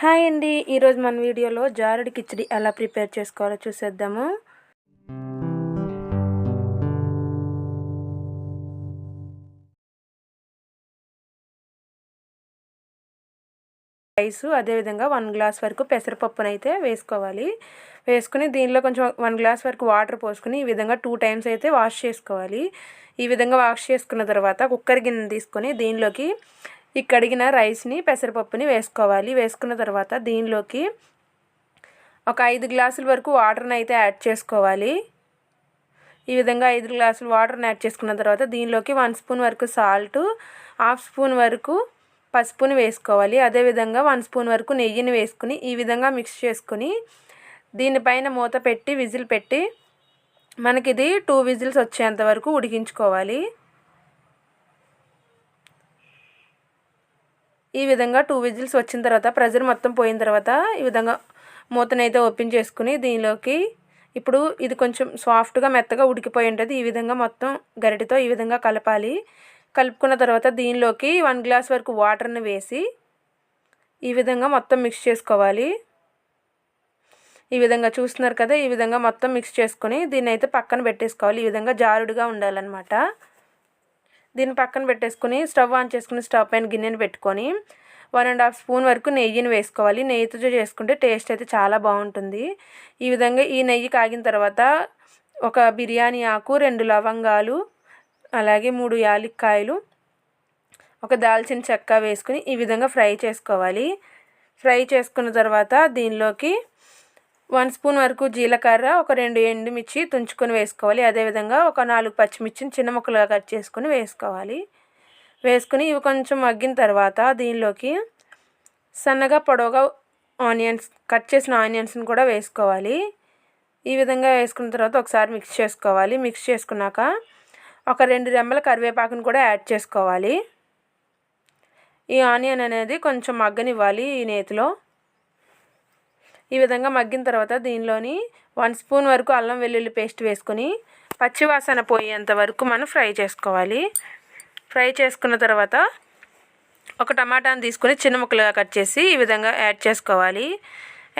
Hi అండి. ఈరోజు మన వీడియోలో జారుడు కిచడి ఎలా ప్రిపేర్ చేసుకోవాలో చూసేద్దాము. రైస్ అదేవిధంగా వన్ గ్లాస్ వరకు పెసరపప్పునైతే వేసుకోవాలి. వేసుకుని దీనిలో కొంచెం వన్ గ్లాస్ వరకు వాటర్ పోసుకుని ఈ విధంగా టూ టైమ్స్ అయితే వాష్ చేసుకోవాలి. ఈ విధంగా వాష్ చేసుకున్న తర్వాత కుక్కర్ గిన్నె తీసుకొని దీనిలోకి ఈ కడిగిన రైస్ని పెసరపప్పుని వేసుకోవాలి. వేసుకున్న తర్వాత దీనిలోకి ఒక ఐదు గ్లాసుల వరకు వాటర్ని అయితే యాడ్ చేసుకోవాలి. ఈ విధంగా ఐదు గ్లాసులు వాటర్ని యాడ్ చేసుకున్న తర్వాత దీనిలోకి వన్ స్పూన్ వరకు సాల్ట్ హాఫ్ స్పూన్ వరకు పసుపుని వేసుకోవాలి. అదేవిధంగా వన్ స్పూన్ వరకు నెయ్యిని వేసుకుని ఈ విధంగా మిక్స్ చేసుకుని దీనిపైన మూత పెట్టి విజిల్ పెట్టి మనకి ఇది టూ విజిల్స్ వచ్చేంత వరకు ఉడికించుకోవాలి. ఈ విధంగా టూ విజిల్స్ వచ్చిన తర్వాత ప్రెజర్ మొత్తం పోయిన తర్వాత ఈ విధంగా మూతనైతే ఓపెన్ చేసుకుని దీనిలోకి ఇప్పుడు ఇది కొంచెం సాఫ్ట్గా మెత్తగా ఉడికిపోయి ఉంటుంది. ఈ విధంగా మొత్తం గరిటితో ఈ విధంగా కలపాలి. కలుపుకున్న తర్వాత దీనిలోకి వన్ గ్లాస్ వరకు వాటర్ని వేసి ఈ విధంగా మొత్తం మిక్స్ చేసుకోవాలి. ఈ విధంగా చూస్తున్నారు కదా ఈ విధంగా మొత్తం మిక్స్ చేసుకొని దీన్ని అయితే పక్కన పెట్టేసుకోవాలి. ఈ విధంగా జారుడుగా ఉండాలన్నమాట. దీన్ని పక్కన పెట్టేసుకుని స్టవ్ ఆన్ చేసుకుని స్టవ్ పైన గిన్నెని పెట్టుకొని వన్ అండ్ హాఫ్ స్పూన్ వరకు నెయ్యిని వేసుకోవాలి. నెయ్యితో చేసుకుంటే టేస్ట్ అయితే చాలా బాగుంటుంది. ఈ విధంగా ఈ నెయ్యి కాగిన తర్వాత ఒక బిర్యానీ ఆకు రెండు లవంగాలు అలాగే మూడు యాలక్కాయలు ఒక దాల్చిన చెక్క వేసుకుని ఈ విధంగా ఫ్రై చేసుకోవాలి. ఫ్రై చేసుకున్న తర్వాత దీనిలోకి వన్ స్పూన్ వరకు జీలకర్ర ఒక రెండు ఎండుమిర్చి తుంచుకొని వేసుకోవాలి. అదేవిధంగా ఒక నాలుగు పచ్చిమిర్చిని చిన్న ముక్కలుగా కట్ చేసుకొని వేసుకోవాలి. వేసుకుని ఇవి కొంచెం మగ్గిన తర్వాత దీనిలోకి సన్నగా పొడవుగా ఆనియన్స్ కట్ చేసిన ఆనియన్స్ని కూడా వేసుకోవాలి. ఈ విధంగా వేసుకున్న తర్వాత ఒకసారి మిక్స్ చేసుకోవాలి. మిక్స్ చేసుకున్నాక ఒక రెండు రెమ్మల కరివేపాకును కూడా యాడ్ చేసుకోవాలి. ఈ ఆనియన్ అనేది కొంచెం మగ్గనివ్వాలి ఈ నేతిలో. ఈ విధంగా మగ్గిన తర్వాత దీనిలోని వన్ స్పూన్ వరకు అల్లం వెల్లుల్లి పేస్ట్ వేసుకొని పచ్చివాసన పోయేంత వరకు మనం ఫ్రై చేసుకోవాలి. ఫ్రై చేసుకున్న తర్వాత ఒక టమాటాని తీసుకొని చిన్న ముక్కలుగా కట్ చేసి ఈ విధంగా యాడ్ చేసుకోవాలి.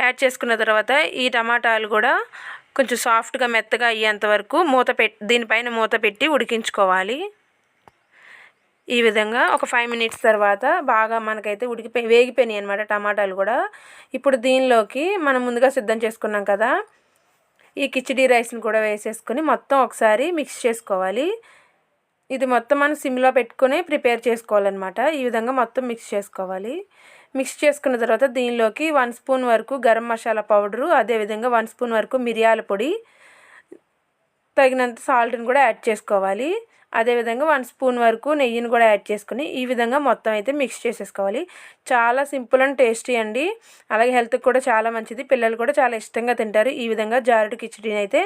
యాడ్ చేసుకున్న తర్వాత ఈ టమాటాలు కూడా కొంచెం సాఫ్ట్గా మెత్తగా అయ్యేంత వరకు మూత పెట్టి దీనిపైన మూత పెట్టి ఉడికించుకోవాలి. ఈ విధంగా ఒక ఫైవ్ మినిట్స్ తర్వాత బాగా మనకైతే ఉడికిపోయి వేగిపోయినాయి అనమాట టమాటాలు కూడా. ఇప్పుడు దీనిలోకి మనం ముందుగా సిద్ధం చేసుకున్నాం కదా. ఈ కిచిడీ రైస్ని కూడా వేసేసుకొని మొత్తం ఒకసారి మిక్స్ చేసుకోవాలి. ఇది మొత్తం మనం సిమ్లో పెట్టుకునే ప్రిపేర్ చేసుకోవాలన్నమాట. ఈ విధంగా మొత్తం మిక్స్ చేసుకోవాలి. మిక్స్ చేసుకున్న తర్వాత దీనిలోకి వన్ స్పూన్ వరకు గరం మసాలా పౌడరు అదేవిధంగా వన్ స్పూన్ వరకు మిరియాల పొడి తగినంత సాల్ట్ని కూడా యాడ్ చేసుకోవాలి. అదేవిధంగా వన్ స్పూన్ వరకు నెయ్యిని కూడా యాడ్ చేసుకుని ఈ విధంగా మొత్తం అయితే మిక్స్ చేసేసుకోవాలి. చాలా సింపుల్ అండ్ టేస్టీ అండి. అలాగే హెల్త్కి కూడా చాలా మంచిది. పిల్లలు కూడా చాలా ఇష్టంగా తింటారు. ఈ విధంగా జారుడు కిచడీని అయితే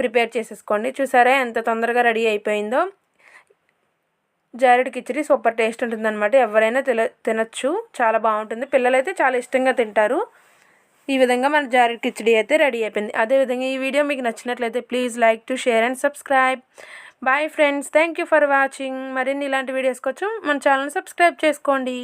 ప్రిపేర్ చేసేసుకోండి. చూసారా ఎంత తొందరగా రెడీ అయిపోయిందో? జారెడ్ కిచడీ సూపర్ టేస్ట్ ఉంటుందన్నమాట. ఎవరైనా తిన తినచ్చు. చాలా బాగుంటుంది. పిల్లలైతే చాలా ఇష్టంగా తింటారు. ఈ విధంగా మన జారెడ్ కిచడీ అయితే రెడీ అయిపోయింది. అదేవిధంగా ఈ వీడియో మీకు నచ్చినట్లయితే please like to share and subscribe. Bye friends thank you for watching మరిన్ని ఇలాంటి వీడియోస్ కోసం మన ఛానల్ సబ్స్క్రైబ్ చేసుకోండి.